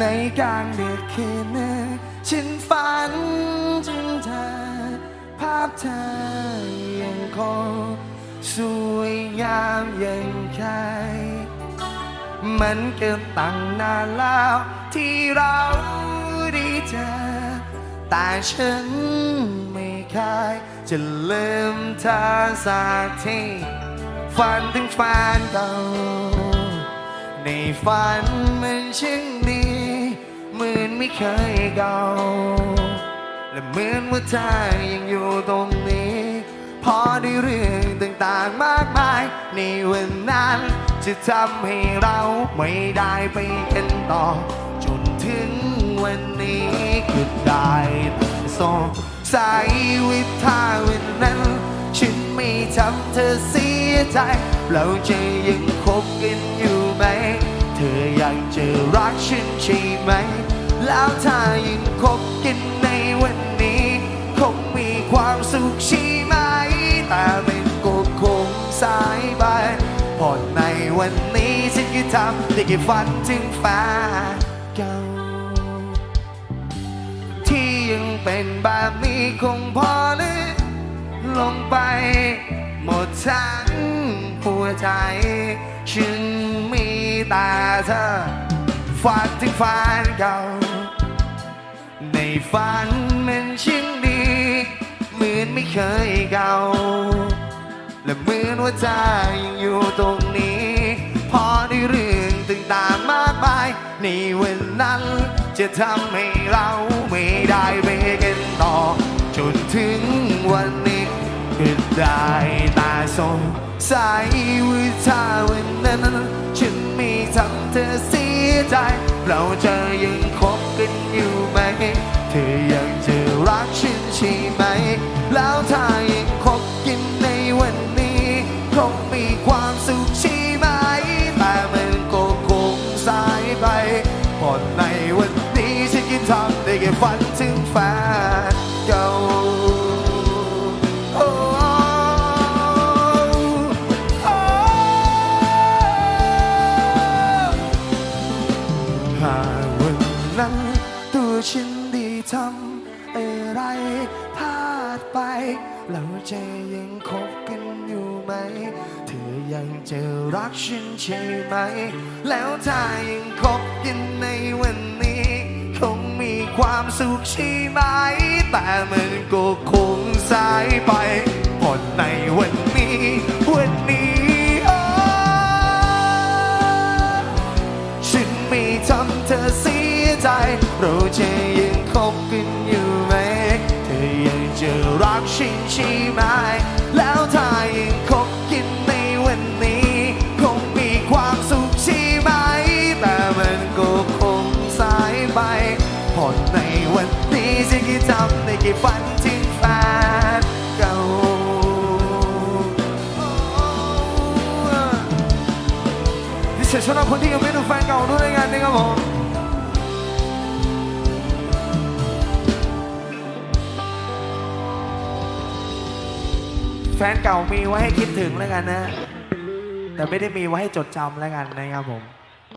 ในกลางดึกคืนนี้ฉันฝันถึงเธอ ภาพเธอยังคงสวยงามยังใครมันเกินตั้งนานแล้วที่เราได้เจอแต่ฉันไม่เคยจะลืมเธอสักทีฝันถึงแฟนเก่าในฝันมันช่าง เหมือนไม่เคยเก่า และเหมือนว่าเธอยังอยู่ตรงนี้ พอได้เรื่องต่างๆมากมาย ในวันนั้นจะทำให้เราไม่ได้ไปกันต่อ จนถึงวันนี้ก็ได้สงสัยวิธาวันนั้น ฉันไม่ทำเธอเสียใจ เราจะยังคบกันอยู่ไหม เธอยังจะรักฉันใช่ไหม แล้วถ้ายังคบกันในวันนี้ คงมีความสุขใช่ไหม แต่มันก็คงสายไปพอในวันนี้ฉันก็ทำได้แค่ฝันถึงแฟนเก่าที่ยังเป็นแบบนี้คงพอลึกลงไป หมดทั้งหัวใจฉันมีแต่เธอ ฝันถึงฝันเก่า ในฝันมันช่างดี เหมือนไม่เคยเก่า และเหมือนว่าเธอยังอยู่ตรงนี้ พอได้เรื่องต่างๆมากมาย ในวันนั้นจะทำให้เราไม่ได้ไปกันต่อ จนถึงวันนี้ก็ได้แต่สงสัยว่าถ้าวันนั้น ฉันไม่ทำเธอเสีย ใจ เราจะยังคบกันอยู่ไหม เธอยังจะรักฉันใช่ไหม แล้วถ้ายังคบกันในวันนี้ คงมีความสุขใช่ไหม แต่มันก็คงสายไปเพอในวันนี้ฉันยังทำได้แค่ฝันถึงแฟน หากวันนั้นตัวฉันด้ทำอะไรพลาดไป เราจะยังคบกันอยู่ไหม เธอยังจะรักฉันใช่ไหม แล้วถ้ายังคบกันในวันนี้ คงมีความสุขใช่ไหม แต่มันก็คงสายไป เธอเสียใจ เราจะยังคบกันอยู่ไหม เธอยังจะรักฉันใช่ไหม แล้วถ้ายังคบกันในวันนี้ คงมีความสุขใช่ไหม แต่มันก็คงสายไปเพอในวันนี้ฉันแค่ทำในแค่ฝันถึงแฟน สำหรับคนที่ยังไม่ดูแฟนเก่าด้วยในงานนี้ครับผมแฟนเก่ามีไว้ให้คิดถึงแล้วกันนะ แต่ไม่ได้มีไว้ให้จดจำแล้วกันนะครับผม